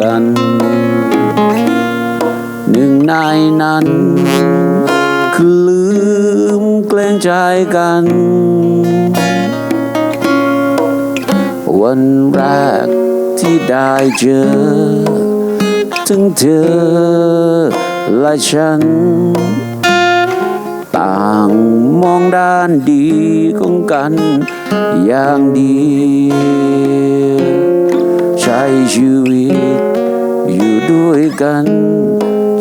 กัน หนึ่งในนั้น คือลืมเกรงใจกัน วันแรกที่ได้เจอถึงเธอและฉัน ต่างมองด้านดีของกันอย่างเดียว ชีวิต อยู่ด้วยกัน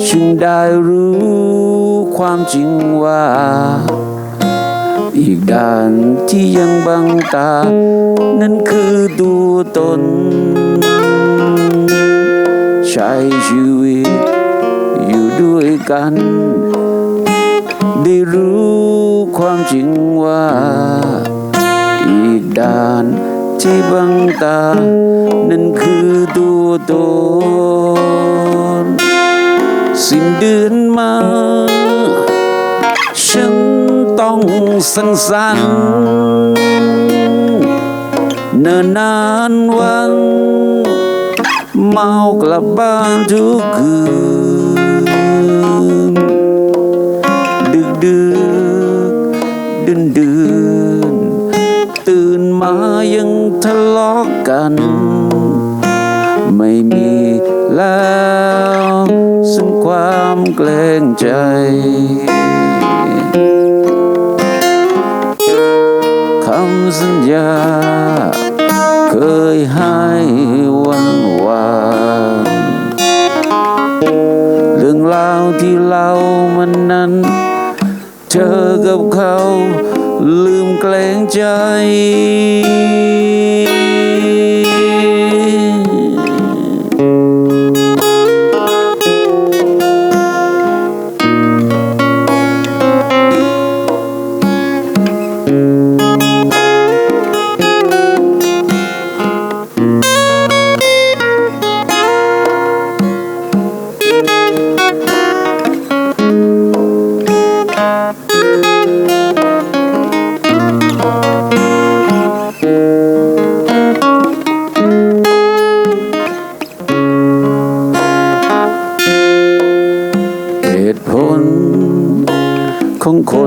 จึงได้รู้ความจริงว่า อีกด้านที่ยังบังตา นั่นคือตัวตน ใช้ชีวิต อยู่ด้วยกัน ได้รู้ความจริงว่า อีกด้าน ที่บังตา นั่นคือตัวตนสิ้นเดือนมา ฉันต้องสังสรรค์เนิ่นนานวัน เมากลับบ้านทุกคืน ทะเลาะกัน ไม่มีแล้วซึ่งความเกรงใจคำสัญญา เคยให้วันวานเรื่องราวที่เล่ามันนั้นเธอกับเขาลืมเกรงใจ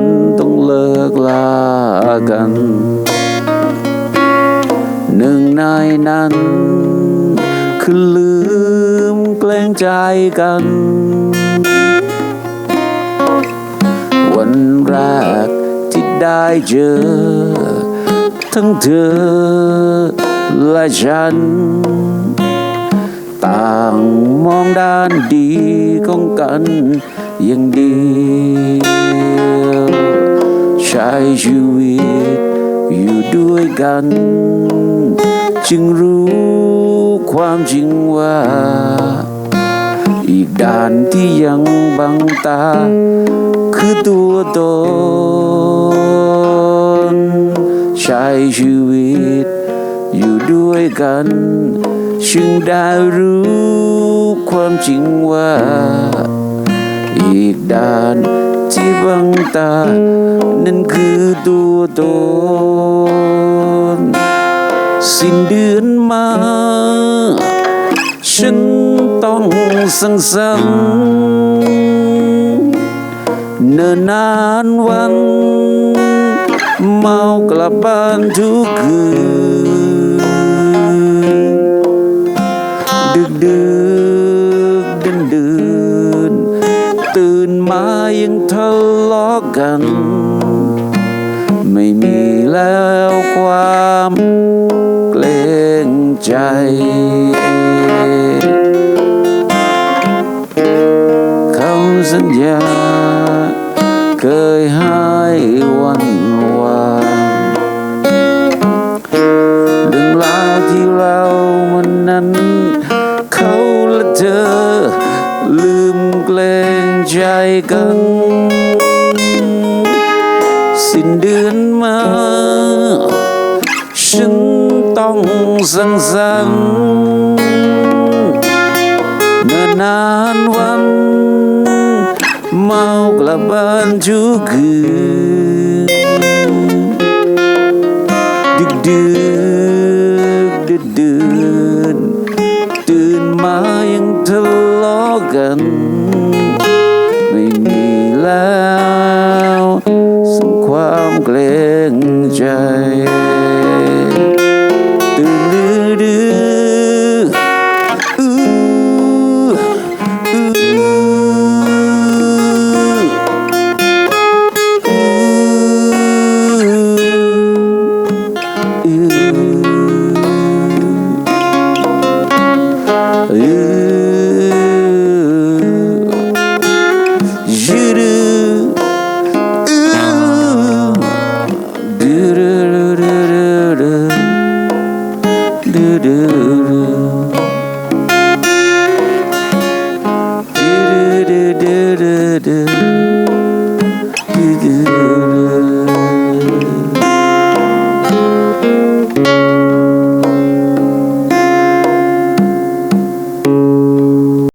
นต้องเลิกลากัน หนึ่งในนั้น คือลืมเกรงใจกัน วันแรกที่ได้เจอ ทั้งเธอและฉัน ต่างมองด้านดีของกันอย่างเดียว ใช้ชีวิตอยู่ด้วยกัน จึงรู้ความจริงว่า อีกด้านที่ยังบังตา คือตัวตน ใช้ชีวิตอยู่ด้วยกัน จึงได้รู้ความจริงว่า อีกด้าน ที่บังตานั่นคือตัวตนสิ้นเดือนมาฉันต้ ความเกรงใจคำสัญญา เคยให้วันวานเรื่องราวที่เรามันนั้น เขาและเธอ ลืมเกรงใจกันสิ้นเดือนมา ฉันต้องสังสรรเมื่อนานวันเมากลับบ้านทุกคืนดึกดึกดึกดื่นตื่นมายังทะเลาะกัน ไม่มีแล้วซึ่งความเกรงใจ again.